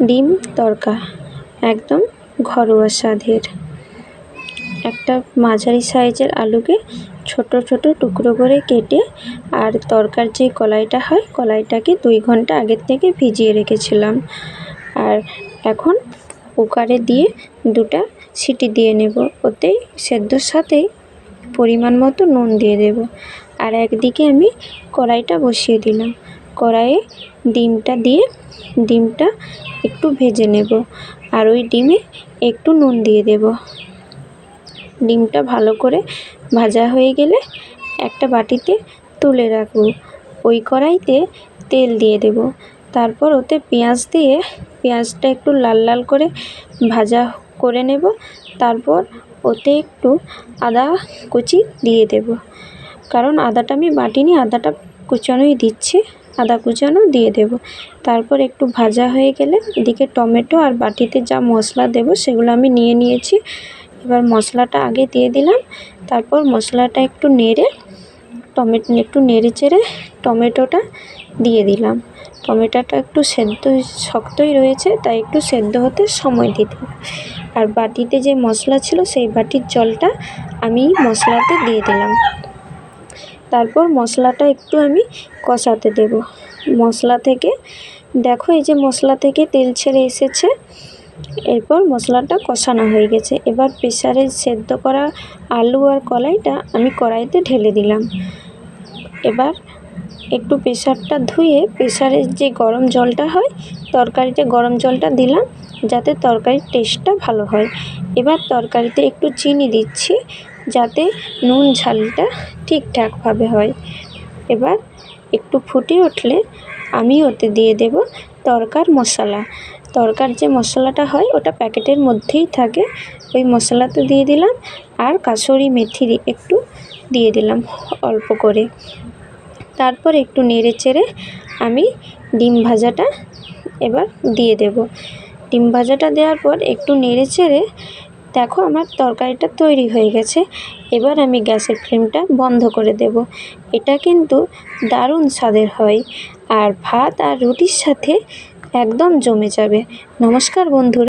ডিম তড়কা একদম ঘরোয়া স্বাদের। একটা মাঝারি সাইজের আলুকে ছোট ছোট টুকরো করে কেটে আর তরকার যে কলাইটা হয়, কলাইটাকে দুই ঘণ্টা আগের থেকে ভিজিয়ে রেখেছিলাম। আর এখন কুকারে দিয়ে দুটা সিটি দিয়ে নেব ওতেই সেদ্ধর সাথেই পরিমাণ মতো নুন দিয়ে দেব। আর একদিকে আমি কড়াইটা বসিয়ে দিলাম। কড়াইয়ে ডিমটা দিয়ে, ডিমটা একটু ভেজে নেব আর ওই ডিমে একটু নুন দিয়ে দেব। ডিমটা ভালো করে ভাজা হয়ে গেলে একটা বাটিতে তুলে রাখব। ওই কড়াইতে তেল দিয়ে দেব। তারপর ওতে পেঁয়াজ দিয়ে পেঁয়াজটা একটু লাল লাল করে ভাজা করে নেব। তারপর ওতে একটু আদা কুচি দিয়ে দেব। কারণ আদাটা আমি বাটিনি, আদাটা কুচানোই দিচ্ছি। আদা কুচানো দিয়ে দেব। তারপর একটু ভাজা হয়ে গেলে এদিকে টমেটো আর বাটিতে যা মশলা দেব সেগুলো আমি নিয়ে নিয়েছি। এবার মশলাটা আগে দিয়ে দিলাম। তারপর মশলাটা একটু নেড়ে, টমেটো, একটু নেড়ে চেড়ে টমেটোটা দিয়ে দিলাম। টমেটোটা একটু সেদ্ধ, শক্তই রয়েছে, তাই একটু সেদ্ধ হতে সময় দিতে আর বাটিতে যে মশলা ছিল সেই বাটির জলটা আমি মশলাতে দিয়ে দিলাম। তারপর মশলাটা একটু আমি কষাতে দেব। মশলা থেকে, দেখো এই যে মশলা থেকে তেল ছেড়ে এসেছে, এরপর মশলাটা কষানো হয়ে গেছে। এবার প্রেসারে সেদ্ধ করা আলু আর কলাইটা আমি কড়াইতে ঢেলে দিলাম। এবার একটু প্রেসারটা ধুয়ে প্রেসারের যে গরম জলটা হয়, তরকারিতে গরম জলটা দিলাম, যাতে তরকারির টেস্টটা ভালো হয়। এবার তরকারিতে একটু চিনি দিচ্ছি যাতে নুন ঝালটা ঠিকঠাকভাবে হয়। এবার একটু ফুটে উঠলে আমি ওতে দিয়ে দেব তরকার মশলা। তরকার যে মশলাটা হয় ওটা প্যাকেটের মধ্যেই থাকে। ওই মশলাটা দিয়ে দিলাম আর কাসুরি মেথি একটু দিয়ে দিলাম অল্প করে। তারপর একটু নেড়ে চেড়ে আমি ডিম ভাজাটা এবার দিয়ে দেব। ডিম ভাজাটা দেওয়ার পর একটু নেড়ে চেড়ে দেখো আমার তরকারিটা তৈরি হয়ে গেছে। এবার আমি গ্যাসের ফ্লেমটা বন্ধ করে দেব। এটা কিন্তু দারুণ স্বাদের হয় আর ভাত আর রুটির সাথে একদম জমে যাবে। নমস্কার বন্ধুরা।